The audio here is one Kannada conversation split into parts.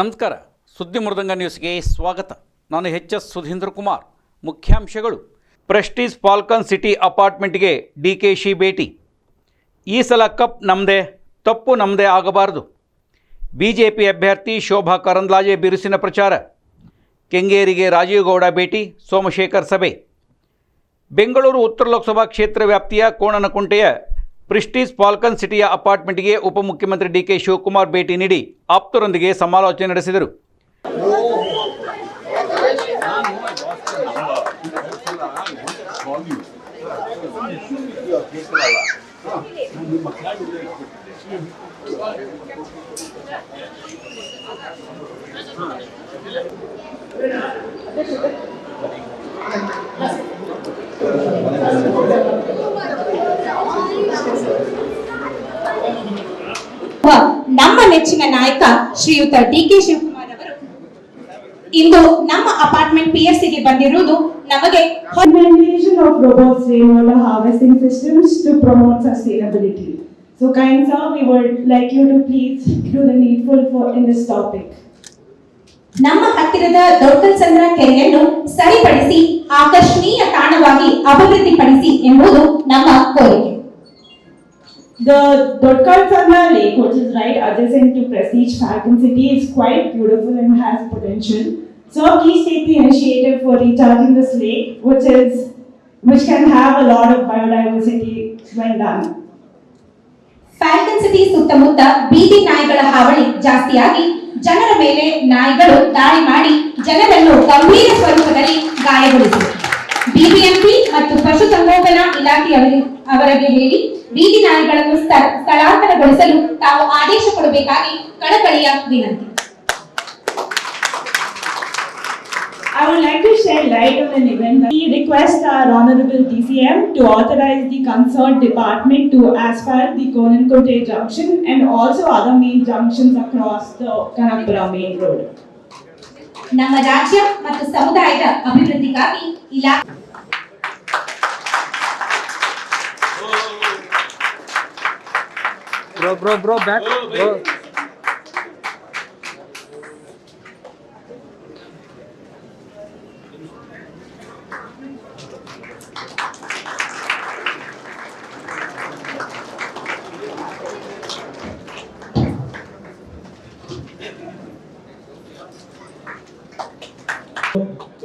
ನಮಸ್ಕಾರ. ಸುದ್ದಿ ಮೃದಂಗ ನ್ಯೂಸ್ಗೆ ಸ್ವಾಗತ. ನಾನು ಎಚ್ ಎಸ್ ಸುಧೀಂದ್ರ ಕುಮಾರ್. ಮುಖ್ಯಾಂಶಗಳು. ಪ್ರೆಸ್ಟೀಜ್ ಫಾಲ್ಕನ್ ಸಿಟಿ ಅಪಾರ್ಟ್ಮೆಂಟ್ಗೆ ಡಿ ಕೆ ಶಿ ಭೇಟಿ. ಈ ಸಲ ಕಪ್ ನಮ್ಮದೇ ತಪ್ಪು ನಮ್ಮದೇ ಆಗಬಾರದು. ಬಿ ಜೆ ಪಿ ಅಭ್ಯರ್ಥಿ ಶೋಭಾ ಕರಂದ್ಲಾಜೆ ಬಿರುಸಿನ ಪ್ರಚಾರ. ಕೆಂಗೇರಿಗೆ ರಾಜೀವ್ ಗೌಡ ಭೇಟಿ, ಸೋಮಶೇಖರ್ ಸಭೆ. ಬೆಂಗಳೂರು ಉತ್ತರ ಲೋಕಸಭಾ ಕ್ಷೇತ್ರ ವ್ಯಾಪ್ತಿಯ ಕೋಣನಕುಂಟೆಯ ಪ್ರಿಸ್ಟೀಸ್ ಫಾಲ್ಕನ್ ಸಿಟಿಯ ಅಪಾರ್ಟ್ಮೆಂಟ್ಗೆ ಉಪಮುಖ್ಯಮಂತ್ರಿ ಡಿ ಕೆ ಶಿವಕುಮಾರ್ ಭೇಟಿ ನೀಡಿ ಆಪ್ತರೊಂದಿಗೆ ಸಮಾಲೋಚನೆ ನಡೆಸಿದರು ವ ನಮ್ಮ ನೆಚ್ಚಿನ ನಾಯಕ ಶ್ರೀಯುತ ಡಿ ಕೆ ಶಿವಕುಮಾರ್ ಅವರು ಇಂದು ನಮ್ಮ ಅಪಾರ್ಟ್ಮೆಂಟ್ ಪಿ ಎಸ್ಗೆ ಬಂದಿರುವುದು ನಮಗೆ ಹೊ- Implementation of robust rainwater harvesting systems to promote sustainability. So kind sir, we would like you to please do the needful for in this topic. ನಮ್ಮ ಹತ್ತಿರದ ದೌರ್ಕಲ್ಚಂದ್ರ ಕೆರೆಯನ್ನು ಸರಿಪಡಿಸಿ ಆಕರ್ಷಣೀಯ ತಾಣವಾಗಿ ಅಭಿವೃದ್ಧಿಪಡಿಸಿ ಎಂಬುದು ನಮ್ಮ ಕೋರಿಕೆ The Dotkal Sandra Lake, which is right adjacent to Prestige Falcon City, is quite beautiful and has potential. So please take the initiative for recharging this lake, which is which can have a lot of biodiversity when done. Falcon city ಸುತ್ತಮುತ್ತ ಬೀದಿ ನಾಯಿಗಳ ಹಾವಳಿ ಜಾಸ್ತಿಯಾಗಿ ಜನರ ಮೇಲೆ ನಾಯಿಗಳು ದಾಳಿ ಮಾಡಿ ಜನರನ್ನು ಗಂಭೀರ ಸ್ವರೂಪದಲ್ಲಿ ಗಾಯಗೊಳಿಸಿವೆ ಬಿಬಿಎಂಪಿ ಮತ್ತು ಪಶುಸಂಗೋಪನಾ ಇಲಾಖೆಯವರಿಗೆ ಅವರಿಗೆ ಹೇಳಿ ಬೀದಿ ನಾಯಿಗಳನ್ನು ಸ್ಥ- ಸ್ಥಳಾಂತರಗೊಳಿಸಲು ತಾವು ಆದೇಶ ಕೊಡಬೇಕಾಗಿ ಕಳಕಳಿಯ ವಿನಂತಿ I would like to shed light on an event. We request our Honorable DCM to authorize the concerned department to asphalt the Konankote junction and also other main junctions across the Kanakpura main road. ನಮ್ಮ ರಾಜ್ಯ ಮತ್ತು ಸಮುದಾಯದ ಅಭಿವೃದ್ಧಿಗಾಗಿ ಇಲಾಖೆ ಬ್ರೋ ಬ್ರೋ ಬ್ರೋ back.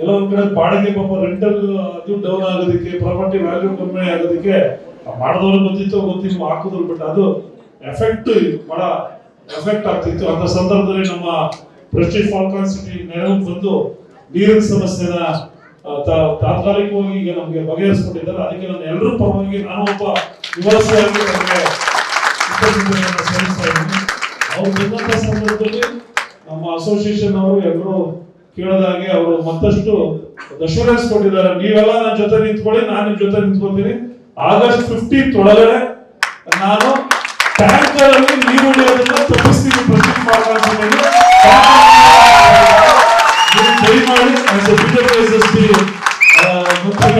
ಕೆಲವೊಂದ್ ಕಡೆ ಬಾಡಿಗೆ ಪಾಪ ರೆಂಟಲ್ ಅದು ಡೌನ್ ಆಗೋದಕ್ಕೆ ಪ್ರಾಪರ್ಟಿ ವ್ಯಾಲ್ಯೂ ಕಮ್ಮಿ ಆಗೋದಕ್ಕೆ ಮಾಡಿದವ್ರು ಗೊತ್ತಿತ್ತು ಗೊತ್ತಿತ್ತು ಹಾಕಿದ್ರು ಬಟ್ ಅದು ಎಫೆಕ್ಟ್ ಬಹಳ ಎಫೆಕ್ಟ್ ಆಗ್ತಿತ್ತು. ಅಂತ ಸಂದರ್ಭದಲ್ಲಿ ನಮ್ಮ ಪ್ರೆಸ್ಟೀಜ್ ಫಾಲ್ಕಾನ್ ಸಿಟಿ ನೆರವು ಬಂದು ನೀರಿನ ಸಮಸ್ಯೆನ ತಾತ್ಕಾಲಿಕವಾಗಿ ಈಗ ನಮಗೆ ಬಗೆಹರಿಸ್ಕೊಂಡಿದ್ದಾರೆ. ಅದಕ್ಕೆ ನಾನು ಎಲ್ಲರೂ ಪರವಾಗಿ ನಾನು ಒಬ್ಬ ನಿವಾಸಿಯಾಗಿ ನಮಗೆ ಸಲ್ಲಿಸ್ತಾ ಇದ್ದೀನಿ. ಅವ್ರು ಬಂದಂತ ಸಂದರ್ಭದಲ್ಲಿ ನಮ್ಮ ಅಸೋಸಿಯೇಷನ್ ಅವರು ಎಲ್ಲರೂ ಕೇಳದಾಗೆ ಅವರು ಮತ್ತಷ್ಟು ಅಶೂರೆನ್ಸ್ ಕೊಟ್ಟಿದ್ದಾರೆ. ನೀವೆಲ್ಲ ನನ್ನ ಜೊತೆ ನಿಂತ್ಕೊಳ್ಳಿ, ನಾನು ನಿಮ್ ಜೊತೆ ನಿಂತ್ಕೊತೀನಿ. ಆಗಸ್ಟ್ ಫಿಫ್ಟೀನ್ತ್ ಒಳಗಡೆ ನಾನು ಟ್ಯಾಂಕರ್ ಅಲ್ಲಿ ನೀರು ತಪ್ಪಿಸ್ತೀನಿ ಪ್ರಶ್ನೆ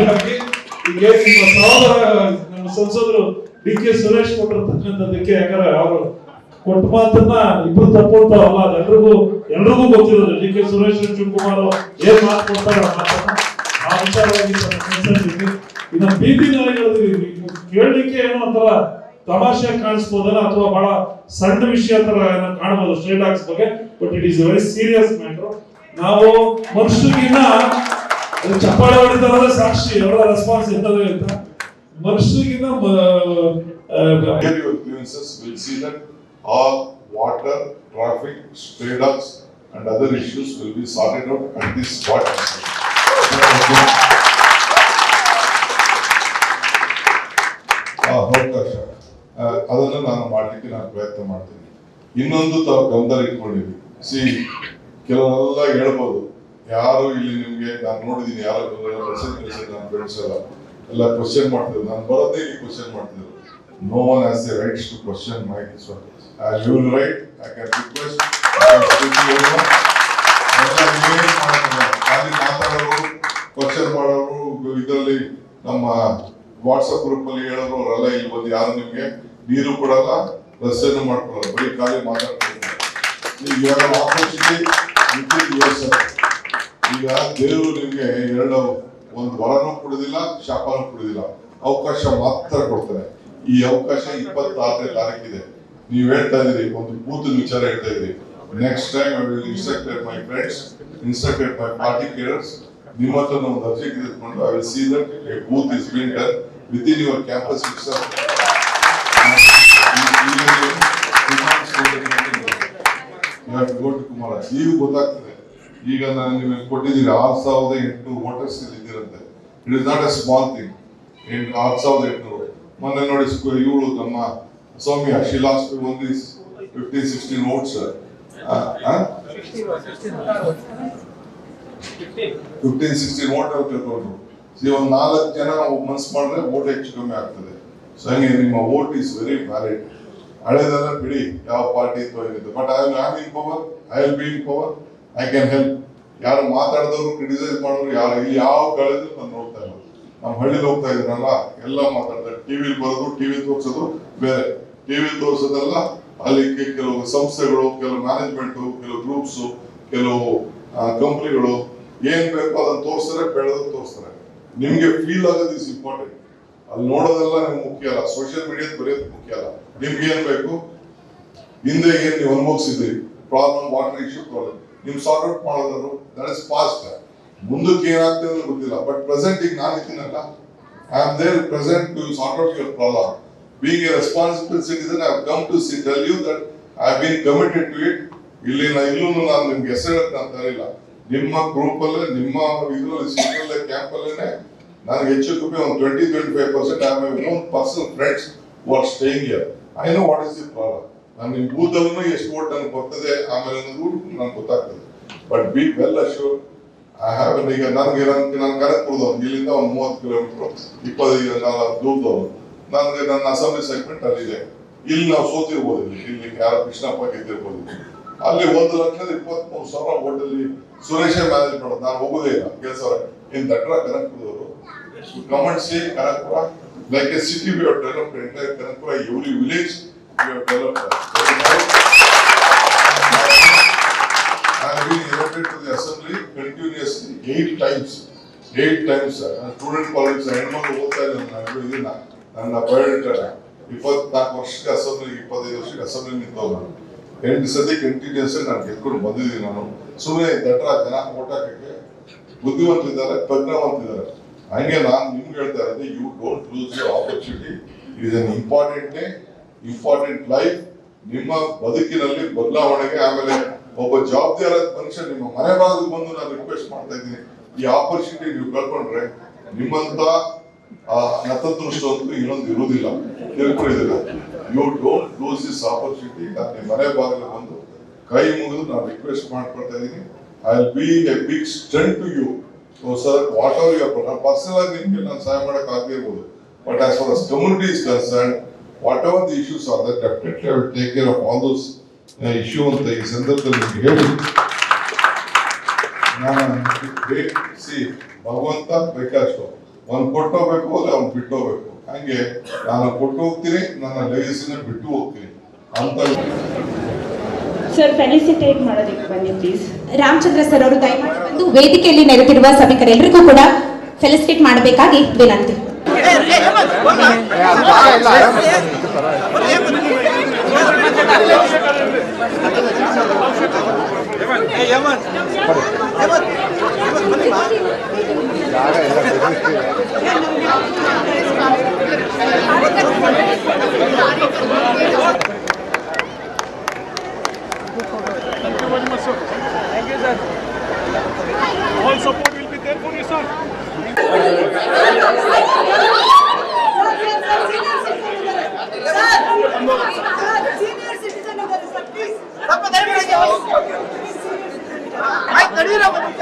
ಮಾಡಿ ಈಗ ನಿಮ್ಮ ಸಹೋದರ, ನಮ್ಮ ಸಂಸದರು ಡಿ ಕೆ ಸುರೇಶ್ ಕೊಟ್ಟಿರ್ತಕ್ಕಂಥದ್ದಕ್ಕೆ ಯಾಕಂದ್ರೆ ಅವರು ಕೊಟ್ಟ ಮಾತನ್ನ ಇಬ್ರು ಅಲ್ಲ ಎಲ್ರಿಗೂ ಎಲ್ರಿಗೂ ಗೊತ್ತಿರೋದು. ಡಿ ಕೆ ಸುರೇಶ್ ಶಿವಕುಮಾರ್ ಏನ್ ಮಾತು ಕೊಡ್ತಾರೆ ಆ ವಿಚಾರವಾಗಿ. ಇನ್ನು ಬೀದಿ ನಾಯಿಗಳದ್ದು ಕೇಳಲಿಕ್ಕೆ ಏನೋ ಒಂಥರ ತಮಾಷೆ ಕಾಣಿಸ್ಬೋದಲ್ಲ, ಅಥವಾ ಬಹಳ ಸಣ್ಣ ವಿಷಯ ತರ ಕಾಣಬಹುದು ಸ್ಟ್ರೇಟ್ ಆಕ್ಸ್ ಬಗ್ಗೆ, but it is very serious matter. ನಾವು ಮನುಷ್ಯರಿಗಿನ್ನ ಚಪ್ಪಾಳೆ ಹೊಡಿತಾರ ಸಾಕ್ಷಿ, ಅವರ ರೆಸ್ಪಾನ್ಸ್ ಇರ್ತದೆ ಅಂತ ಮನುಷ್ಯರಿಗಿನ್ನ ಮ- all water, traffic, stray dogs and other issues will be sorted out at this spot. ಅವಕಾಶ ಅದನ್ನ ನಾನು ಮಾಡ್ಲಿಕ್ಕೆ ನಾನು ಪ್ರಯತ್ನ ಮಾಡ್ತೀನಿ ಇನ್ನೊಂದು ತಾವು ಗಮನದಲ್ಲಿ ಇಟ್ಕೊಂಡಿವಿ ಸಿ ಕೆಲವರೆಲ್ಲ ಹೇಳ್ಬೋದು ಯಾರು ಇಲ್ಲಿ ನಿಮ್ಗೆ ನಾನು ನೋಡಿದೀನಿ ಯಾರೋ ಮೆಸೇಜ್ ಮೆಸೇಜ್ ನನ್ನ ಫ್ರೆಂಡ್ಸ್ ಎಲ್ಲ ಕ್ವಶನ್ ಮಾಡ್ತಿದ್ರು ನಾನು ಬರೋದೇ ಇಲ್ಲಿ ಕ್ವಶನ್ ಮಾಡ್ತಿದ್ರು one has the rights to question my this one. As you write, I can. ಖಾಲಿ ಮಾತಾಡೋರು ಕ್ವಶನ್ ಮಾಡೋರು ಇದರಲ್ಲಿ ನಮ್ಮ ವಾಟ್ಸಪ್ ಗ್ರೂಪ್ ಅಲ್ಲಿ ಹೇಳೋರು ಅವರೆಲ್ಲ ಇಲ್ಲಿ ಬಂದು ಯಾರು ನಿಮಗೆ ನೀರು ಕೊಡಲ್ಲ ರಸ್ತೆನೂ ಮಾಡ್ಕೊಡಲ್ಲ ಬರೀ ಖಾಲಿ ಮಾತಾಡ್ತಾರೆ ಇವಾಗ ಆಪರ್ಚುನಿಟಿ ಈಗ ದೇವರು ನಿಮಗೆ ಎರಡು ಒಂದು ವರನೂ ಕೊಡುದಿಲ್ಲ ಶಾಪನೂ ಕೊಡುದಿಲ್ಲ. ಅವಕಾಶ ಮಾತ್ರ ಕೊಡ್ತಾರೆ. ಈ ಅವಕಾಶ ಇಪ್ಪತ್ತಾರನೇ ತಾರೀಕಿದೆ. ನೀವ್ ಹೇಳ್ತಾ ಇದ್ದೀರಿ, ಒಂದು ಬೂತ್ ವಿಚಾರ ಹೇಳ್ತಾ ಇದ್ರಿ next time I will instructed my friends instructed my party cadres ನಿಮ್ಮ ಹತ್ರ ಒಂದು ಅರ್ಜಿ ತೆಗೆದುಕೊಂಡು I will see that a booth is been done with in your campus itself ಈಗ ಗೊತ್ತಾಗ್ತದೆ. ಈಗ ನಾನು ನಿಮಗೆ ಕೊಟ್ಟಿದ್ದೀನಿ ಆರ್ ಸಾವಿರದ ಎಂಟುನೂರು voters ಇದ್ದಿರಂತೆ. It is not a small thing ಎಂಟು ಆರ್ ಸಾವಿರದ ಎಂಟುನೂರು. ಮೊನ್ನೆ ನೋಡಿ ಇವಳು ನಮ್ಮ Soumya she lost one is fifteen sixteen votes fifteen sixteen vote ತಿಳ್ಕೊಂಡ್ರು ಈ ಒಂದು ನಾಲ್ಕು ಜನ ಮನ್ಸ್ ಮಾಡಿದ್ರೆ ವೋಟ್ ಹೆಚ್ಚು ಕಮ್ಮಿ ಆಗ್ತದೆ. ಸೊ ಹಂಗೆ ನಿಮ್ಮ ವೋಟ್ ಈಸ್ ವೆರಿ ವ್ಯಾಲಿಡ್ ಹಳೆದೆಲ್ಲ ಬಿಡಿ, ಯಾವ ಪಾರ್ಟಿ ಏನಿದೆ but I am in power I will be in power I can help ಯಾರು ಮಾತಾಡಿದವರು ಕ್ರಿಟಿಸೈಸ್ ಮಾಡೋರು ಯಾರು ಯಾವ ಕಳೆದ್ರು ನಾನು ನೋಡ್ತಾ ಇಲ್ಲ. ನಮ್ಮ ಹಳ್ಳಿಲಿ ಹೋಗ್ತಾ ಇದ್ರಲ್ಲ ಎಲ್ಲ ಮಾತಾಡ್ತಾರೆ. ಟಿವಿಲಿ ಬರೋದು ಟಿವಿ ತೋರಿಸೋದು, ಬೇರೆ. ಟಿವಿ ತೋರಿಸೋದಲ್ಲ ಅಲ್ಲಿ ಕೆಲವು ಸಂಸ್ಥೆಗಳು, ಕೆಲವು ಮ್ಯಾನೇಜ್ಮೆಂಟ್ ಕೆಲವು ಗ್ರೂಪ್ಸ್ ಕೆಲವು ಕಂಪ್ನಿಗಳು ಏನ್ ಬೇಕೋ ಅದನ್ನ ತೋರಿಸ್ತಾರೆ ಬೆಳೆದ ತೋರಿಸ್ತಾರೆ. ನಿಮ್ಗೆ ಫೀಲ್ ಆಗೋದು ಇಸ್ ಇಂಪಾರ್ಟೆಂಟ್ ಅಲ್ಲಿ ನೋಡೋದೆಲ್ಲ ನಿಮ್ಗೆ ಮುಖ್ಯ ಅಲ್ಲ. ಸೋಷಿಯಲ್ ಮೀಡಿಯಾ ಬರೆಯೋದು ಮುಖ್ಯ ಅಲ್ಲ. ನಿಮ್ಗೆ ಏನ್ ಬೇಕು? ಹಿಂದೆ ಏನ್ ನೀವು ಅನುಭವಿಸಿದ್ರಿ ಪ್ರಾಬ್ಲಮ್ ವಾಟರ್ ಇಶ್ಯೂ ಪ್ರಾಬ್ಲಮ್ ನಿಮ್ ಸಾರ್ಟ್ ಔಟ್ ಮಾಡೋದಾದ್ರು ದಟ್ ಇಸ್ ಫಾಸ್ಟ್ ಮುಂದಕ್ಕೆ ಏನಾಗ್ತದೆ ಗೊತ್ತಿಲ್ಲ. ಬಟ್ ಪ್ರೆಸೆಂಟ್ ಈಗ ನಾನು ಇದ್ದೀನಲ್ಲ I am there present to sort out your problem being a responsible citizen I come to see tell you that I been committed to it ಇಲ್ಲಿ ಇಲ್ಲೂ ನಾನು ನಿಮ್ಗೆ ಹೆಸರು ಅಂತ ಹೇಳಿಲ್ಲ. ನಿಮ್ಮ ಗ್ರೂಪ್ ಅಲ್ಲೇ, ನಿಮ್ಮ ಇದರಲ್ಲಿ ಸಿಂಗಲ್ ಕ್ಯಾಂಪ್ ಅಲ್ಲೇ ನಾನು ಹೆಚ್ಚು ಕಮ್ಮಿ ಒಂದು twenty twenty five percent I my own personal friends who are staying here I know what is the problem ನಾನು ನಿಮ್ಮ ಬೂತಲ್ಲೂ ಎಷ್ಟು ಓಟ್ ನನಗೆ ಬರ್ತದೆ ಆಮೇಲೆ ಅನ್ನೋದು ನನಗೆ ಗೊತ್ತಾಗ್ತದೆ. But be well assure I have ಈಗ ನನಗೆ ನನಗೆ ನಾನು ಕೊಡೋದು ಇಲ್ಲಿಂದ ಒಂದು ಮೂವತ್ತು ಕಿಲೋಮೀಟರ್ ಇಪ್ಪತ್ತೈದು ನಾಲ್ಕು ದೂರದವರು ನನಗೆ ನನ್ನ ಅಸೆಂಬ್ಲಿ ಸೆಗ್ಮೆಂಟ್ ಅಲ್ಲಿದೆ ಇಲ್ಲಿ ನಾವು ಸೋತಿರ್ಬೋದು ಇಲ್ಲಿ ಯಾರು ಕೃಷ್ಣಪ್ಪ ಗೆದ್ದಿರ್ಬೋದು ಅಲ್ಲಿ ಒಂದು ಲಕ್ಷದ ಇಪ್ಪತ್ಮೂರು ಸಾವಿರ ಓಟಲ್ಲಿ ಸುರೇಶ ಮ್ಯಾನೇಜ್ ಮಾಡೋದು. ನಾನು ಹೋಗೋದೇ ಇಲ್ಲ. ಕೆಲಸ ಇನ್ ದಟ್ರ ಕನಕಪುರದವರು comment see Kanakapura like a city we have develop entire Kanakapura every village we have develop elected to the assembly continuously eight times. Eight times, ನಾನು ಇದನ್ನ ನನ್ನ ಬಯೋಡೇಟಾ ಇಪ್ಪತ್ನಾಲ್ಕು ವರ್ಷಕ್ಕೆ ಅಸೆಂಬ್ಲಿ ಇಪ್ಪತ್ತೈದು ವರ್ಷಕ್ಕೆ ಅಸೆಂಬ್ಲಿ ನಿಂತವ್ ನಾನು ಎಂಟು ಸತಿ ಕಂಟಿನ್ಯೂಸ್ ನಾನು ಗೆದ್ಕೊಂಡು ಬಂದಿದ್ದೀನಿ ನಾನು. ಸುಮ್ಮನೆ ದಟ್ರ ಜನ ಓಟ್ ಹಾಕಕ್ಕೆ ಬುದ್ಧಿವಂತಿದ್ದಾರೆ, ಪ್ರಜ್ಞಾವಂತಿದ್ದಾರೆ. ಹಂಗೆ ನಾನು ನಿಮ್ಗೆ ಹೇಳ್ತಾ ಇರೋದು you don't lose you opportunity it an important day important life ನಿಮ್ಮ ಬದುಕಿನಲ್ಲಿ ಬದಲಾವಣೆಗೆ ಆಮೇಲೆ ಒಬ್ಬ ಜವಾಬ್ದಾರ ಮನುಷ್ಯ ನಿಮ್ಮ ಮನೆ ಬಾಗಿಲು ಬಂದು ನಾನು ರಿಕ್ವೆಸ್ಟ್ ಮಾಡ್ತಾ ಇದ್ದೀನಿ. ಈ ಆಪರ್ಚುನಿಟಿ ನೀವು ಕಳ್ಕೊಂಡ್ರೆ ನಿಮ್ಮಂತ ಆ ನತದೃಷ್ಟ ಅಂತೂ ಇನ್ನೊಂದು ಇರುವುದಿಲ್ಲ ತಿಳ್ಕೊಂಡಿದ್ದೀರ you don't lose this opportunity ನಾನು ನಿಮ್ಮ ಮನೆ ಬಾಗಿಲು ಬಂದು ಕೈ ಮುಗಿದು ನಾನು ರಿಕ್ವೆಸ್ಟ್ ಮಾಡ್ಕೊಳ್ತಾ ಇದ್ದೀನಿ I will be a big strength to you sir what are your ನಾನು ಪರ್ಸನಲ್ ಆಗಿ ನಿಮ್ಗೆ ನಾನು ಸಹಾಯ ಮಾಡಕ್ಕೆ ಆಗಿರ್ಬೋದು but as for us community is concern whatever the issues are that definitely I will take care of all those issue ಅಂತ ಈ ಸಂದರ್ಭದಲ್ಲಿ ನಿಮ್ಗೆ ಹೇಳಿ ನಾನು ಸಿ ಭಗವಂತ ಬೇಕಷ್ಟು ಅವ್ನು ಕೊಟ್ಟು ಹೋಗ್ಬೇಕು ಅಲ್ಲ ಅವ್ನು ಬಿಟ್ಟು ಹೋಗ್ಬೇಕು ಹಂಗೆ ನಾನು ಕೊಟ್ಟು ಹೋಗ್ತೀನಿ ನನ್ನ ಲೆಗಸಿನ ಬಿಟ್ಟು ಹೋಗ್ತೀನಿ ಅಂತ ಸರ್ ಫೆಲಿಸಿಟೇಟ್ ಮಾಡೋದಕ್ಕೆ ಬನ್ನಿ ಪ್ಲೀಸ್ ರಾಮಚಂದ್ರ ಸರ್ ಅವರು ದಯಮಾಡಿ ಬಂದು ವೇದಿಕೆಯಲ್ಲಿ ನೆರೆದಿರುವ ಸಭಿಕರೆಲ್ಲರಿಗೂ ಕೂಡ ಫೆಲಿಸಿಟೇಟ್ ಮಾಡಬೇಕಾಗಿ ವಿನಂತಿ Thank you very much, sir. Thank you, sir. All support will be there for you, sir.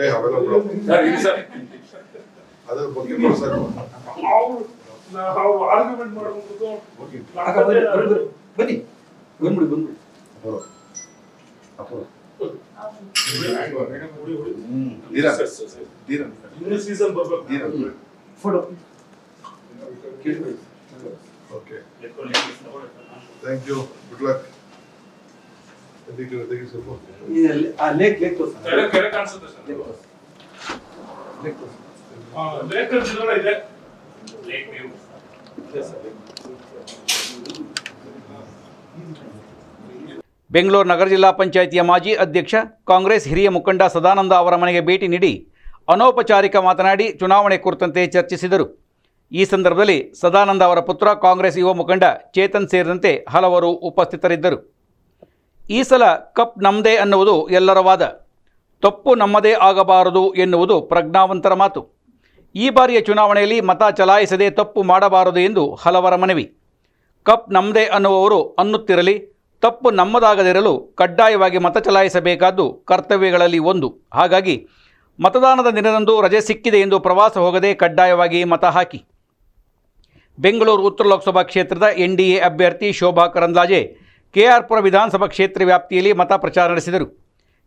ಏ ಅವೆಲ್ಲ ಬಿಡು. ಸರ್ ಇದು ಸರ್. ಅದರ ಬಗ್ಗೆ ಕೊಡ್ಸಕ್ಕೆ ನಾವು ಆರ್ಗ್ಯುಮೆಂಟ್ ಮಾಡ್ಬೋದು ಬನ್ನಿ ಬಂದ್ಬಿಡಿ ಬಂದ್ಬಿಡಿ. ಬರೋ. Sir, sir, sir. ಇನ್ನು ಸೀಸನ್ ಬರ್ಬೇಕು. Photo. Okay. Thank you good luck lake lake ತೋರ್ಸ ಕೆರೆ ಕೆರೆ ಕಾಣಿಸುತ್ತೆ ಸರ್ ಲೇಕ್ ತೋರ್ಸ ಆ, ಲೇಕ್ ಅಂತ ಇದೆ ಲೇಕ್ ವ್ಯೂ ಬೆಂಗಳೂರು ನಗರ ಜಿಲ್ಲಾ ಪಂಚಾಯಿತಿಯ ಮಾಜಿ ಅಧ್ಯಕ್ಷ ಕಾಂಗ್ರೆಸ್ ಹಿರಿಯ ಮುಖಂಡ ಸದಾನಂದ ಅವರ ಮನೆಗೆ ಭೇಟಿ ನೀಡಿ ಅನೌಪಚಾರಿಕ ಮಾತನಾಡಿ ಚುನಾವಣೆ ಕುರಿತಂತೆ ಚರ್ಚಿಸಿದರು. ಈ ಸಂದರ್ಭದಲ್ಲಿ ಸದಾನಂದ ಅವರ ಪುತ್ರ ಕಾಂಗ್ರೆಸ್ ಯುವ ಮುಖಂಡ ಚೇತನ್ ಸೇರಿದಂತೆ ಹಲವರು ಉಪಸ್ಥಿತರಿದ್ದರು. ಈ ಸಲ ಕಪ್ ನಮ್ಮದೇ ಅನ್ನುವುದು ಎಲ್ಲರ ವಾದ. ತಪ್ಪು ನಮ್ಮದೇ ಆಗಬಾರದು ಎನ್ನುವುದು ಪ್ರಜ್ಞಾವಂತರ ಮಾತು. ಈ ಬಾರಿಯ ಚುನಾವಣೆಯಲ್ಲಿ ಮತ ಚಲಾಯಿಸದೆ ತಪ್ಪು ಮಾಡಬಾರದು ಎಂದು ಹಲವರ ಮನವಿ. ಕಪ್ ನಮ್ಮದೇ ಅನ್ನುವವರು ಅನ್ನುತ್ತಿರಲಿ, ತಪ್ಪು ನಮ್ಮದಾಗದಿರಲು ಕಡ್ಡಾಯವಾಗಿ ಮತ ಚಲಾಯಿಸಬೇಕಾದ್ದು ಕರ್ತವ್ಯಗಳಲ್ಲಿ ಒಂದು. ಹಾಗಾಗಿ ಮತದಾನದ ದಿನದಂದು ರಜೆ ಸಿಕ್ಕಿದೆ ಎಂದು ಪ್ರವಾಸ ಹೋಗದೆ ಕಡ್ಡಾಯವಾಗಿ ಮತ ಹಾಕಿ. ಬೆಂಗಳೂರು ಉತ್ತರ ಲೋಕಸಭಾ ಕ್ಷೇತ್ರದ ಎನ್ ಡಿ ಎ ಅಭ್ಯರ್ಥಿ ಶೋಭಾ ಕರಂದ್ಲಾಜೆ ಕೆಆರ್ಪುರ ವಿಧಾನಸಭಾ ಕ್ಷೇತ್ರ ವ್ಯಾಪ್ತಿಯಲ್ಲಿ ಮತ ಪ್ರಚಾರ ನಡೆಸಿದರು.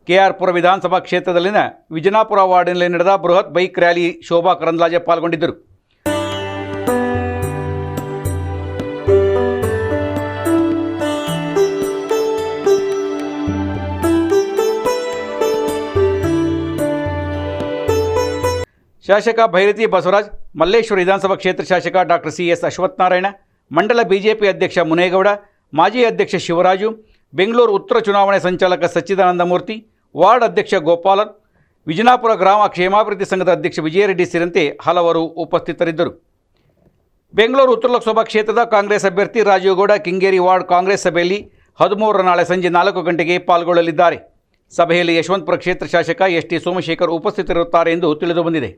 ಕೆಆರ್ಪುರ ವಿಧಾನಸಭಾ ಕ್ಷೇತ್ರದಲ್ಲಿನ ವಿಜನಾಪುರ ವಾರ್ಡಿನಲ್ಲಿ ನಡೆದ ಬೃಹತ್ ಬೈಕ್ ರ್ಯಾಲಿ ಶೋಭಾ ಕರಂದ್ಲಾಜೆ ಪಾಲ್ಗೊಂಡಿದ್ದರು. ಶಾಸಕ ಭೈರತಿ ಬಸವರಾಜ್, ಮಲ್ಲೇಶ್ವರ ವಿಧಾನಸಭಾ ಕ್ಷೇತ್ರ ಶಾಸಕ ಡಾಕ್ಟರ್ ಸಿ ಎಸ್ ಅಶ್ವತ್ಥನಾರಾಯಣ, ಮಂಡಲ ಬಿಜೆಪಿ ಅಧ್ಯಕ್ಷ ಮುನೇಗೌಡ ಮಾಜಿ ಅಧ್ಯಕ್ಷ ಶಿವರಾಜು, ಬೆಂಗಳೂರು ಉತ್ತರ ಚುನಾವಣೆ ಸಂಚಾಲಕ ಸಚ್ಚಿದಾನಂದ ಮೂರ್ತಿ, ವಾರ್ಡ್ ಅಧ್ಯಕ್ಷ ಗೋಪಾಲನ್ ವಿಜಯನಾಪುರ ಗ್ರಾಮ ಕ್ಷೇಮಾಭಿವೃದ್ಧಿ ಸಂಘದ ಅಧ್ಯಕ್ಷ ವಿಜಯರೆಡ್ಡಿ ಸೇರಿದಂತೆ ಹಲವರು ಉಪಸ್ಥಿತರಿದ್ದರು. ಬೆಂಗಳೂರು ಉತ್ತರ ಲೋಕಸಭಾ ಕ್ಷೇತ್ರದ ಕಾಂಗ್ರೆಸ್ ಅಭ್ಯರ್ಥಿ ರಾಜೀವಗೌಡ, ಕಿಂಗೇರಿ ವಾರ್ಡ್ ಕಾಂಗ್ರೆಸ್ ಸಭೆಯಲ್ಲಿ ಹದಿಮೂರರ ನಾಳೆ ಸಂಜೆ ನಾಲ್ಕು ಗಂಟೆಗೆ ಪಾಲ್ಗೊಳ್ಳಲಿದ್ದಾರೆ. ಸಭೆಯಲ್ಲಿ ಯಶವಂತಪುರ ಕ್ಷೇತ್ರ ಶಾಸಕ ಎಸ್ ಟಿ ಸೋಮಶೇಖರ್ ಉಪಸ್ಥಿತರಿರುತ್ತಾರೆ ಎಂದು ತಿಳಿದುಬಂದಿದೆ